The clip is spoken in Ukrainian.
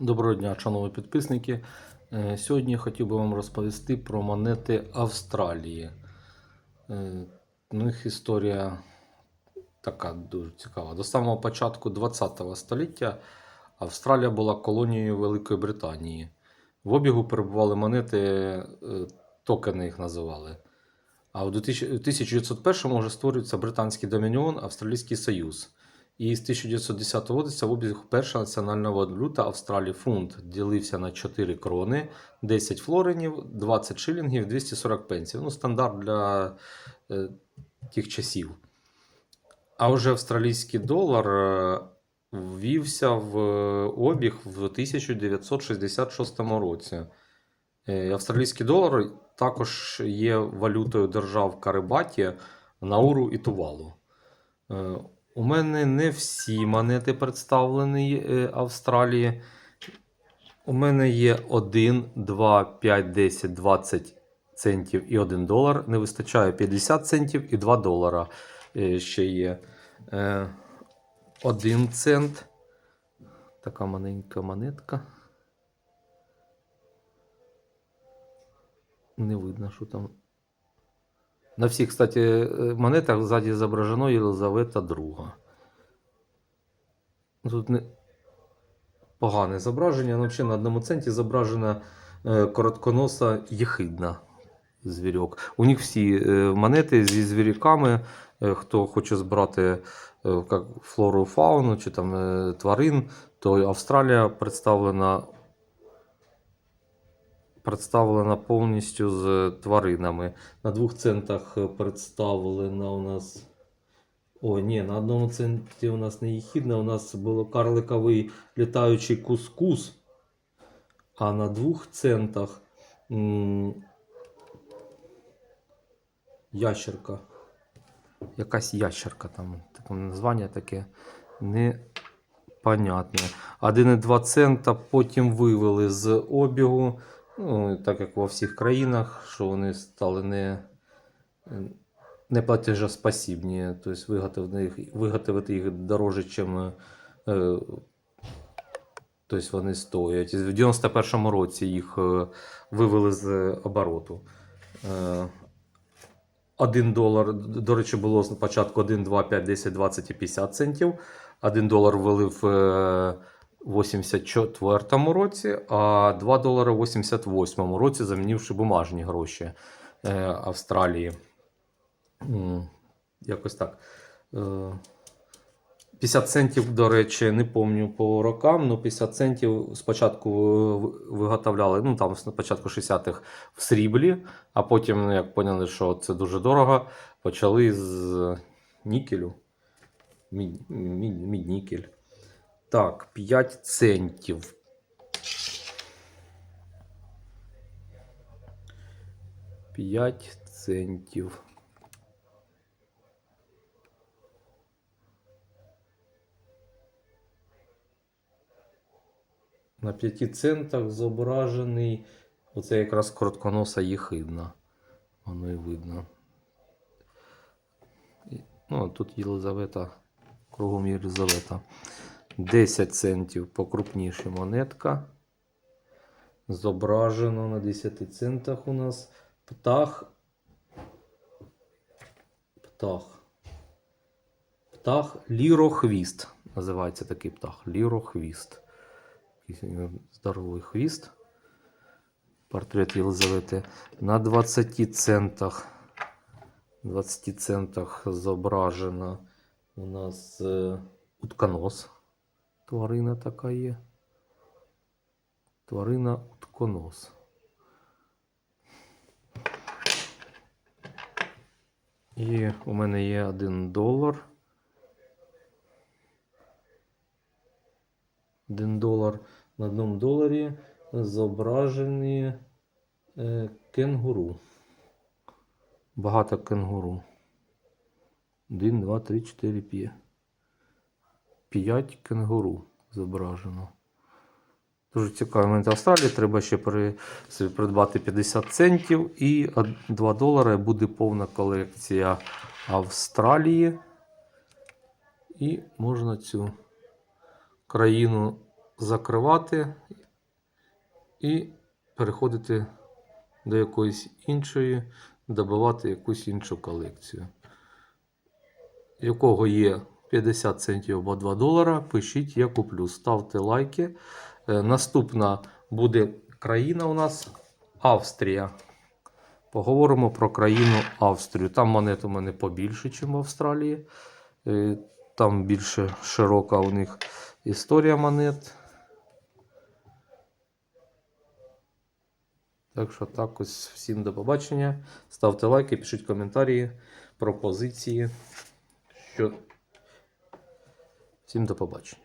Доброго дня, шановні підписники. Е, Сьогодні я хотів би вам розповісти про монети Австралії. Е, У них історія така дуже цікава. До самого початку ХХ століття Австралія була колонією Великої Британії. В обігу перебували монети, е, токени їх називали. А в 2000 в 1901 вже створюється Британський Домініон, Австралійський Союз. І з 1910 року в обіг перша національна валюта Австралії фунт ділився на 4 крони, 10 флоренів, 20 шилінгів, 240 пенсів. Ну, стандарт для е, тих часів. А вже австралійський долар е, ввівся в е, обіг в 1966 році. Е, Австралійський долар також є валютою держав Карибаті, Науру і Тувалу. Е, У мене не всі монети представлені е, Австралії. У мене є 1, 2, 5, 10, 20 центів і 1 долар. Не вистачає 50 центів і 2 долара е, ще є. 1 цент. Така маленька монетка. Не видно, що там. На всіх, кстати, е, монетах ззаді зображено Єлизавета II. Тут не... погане зображення. Ну, взагалі на одному центі зображена е, коротконоса єхидна звірок. У них всі е, монети зі звіряками. Хто хоче збирати флору фауну чи там тварин, то Австралія представлена представлена повністю з тваринами. На двох центах е, представлена у нас. О, ні, на одному центі у нас не їхідна, у нас було карликовий літаючий кускус. А на двох центах м, ящерка. Якась ящерка там, таке названня таке непонятне. 1,2 цента потім вивели з обігу. Ну, так як во всіх країнах, що вони стали не, не платежоспосібні, тобто виготовити виготовити їх дороже, чим е, тобто вони стоять. В 91-му році їх е, вивели з обороту. Е, 1 долар, до речі, було спочатку 1, 2, 5, 10, 20 і 50 центів. 1 долар ввели в е, 84 році, а 2 долари в 88 році, замінивши бумажні гроші е, Австралії. Якось так. Е, 50 центів, до речі, не пам'ятаю по рокам, але 50 центів спочатку е, виготовляли, ну там на початку 60-х в сріблі, а потім, ну, як поняли, що це дуже дорого, почали з нікелю. Мід, мід, міднікель. Так, 5 центів. П'ять центів. На 5 центах зображений оце якраз коротконоса єхидна. Воно і видно. Ну, тут Єлизавета, кругом Єлизавета. 10 центів покрупніша монетка. Зображено на 10 центах у нас птах. Птах. Птах лірохвіст. Називається такий птах. Лірохвіст. Здоровий хвіст. Портрет Єлизавети. На 20 центах. 20 центах зображено у нас е, утконос. Тварина така є. Тварина утконос. І у мене є один долар. Один долар на одному доларі зображені е, кенгуру. Багато кенгуру. Один, два, три, чотири, п'ять. П'ять кенгуру зображено. Дуже цікаво. Момент Австралії треба ще придбати 50 центів і 2 долари буде повна колекція Австралії. І можна цю країну закривати і переходити до якоїсь іншої, додавати якусь іншу колекцію. У кого є 50 центів або 2 долара, пишіть, я куплю. Ставте лайки. Е, Наступна буде країна у нас Австрія. Поговоримо про країну Австрію. Там монет у мене побільше, ніж в Австралії. Е, Там більше широка у них історія монет. Так що так ось всім до побачення. Ставте лайки, пишіть коментарі, пропозиції. Що... Всім до побачення.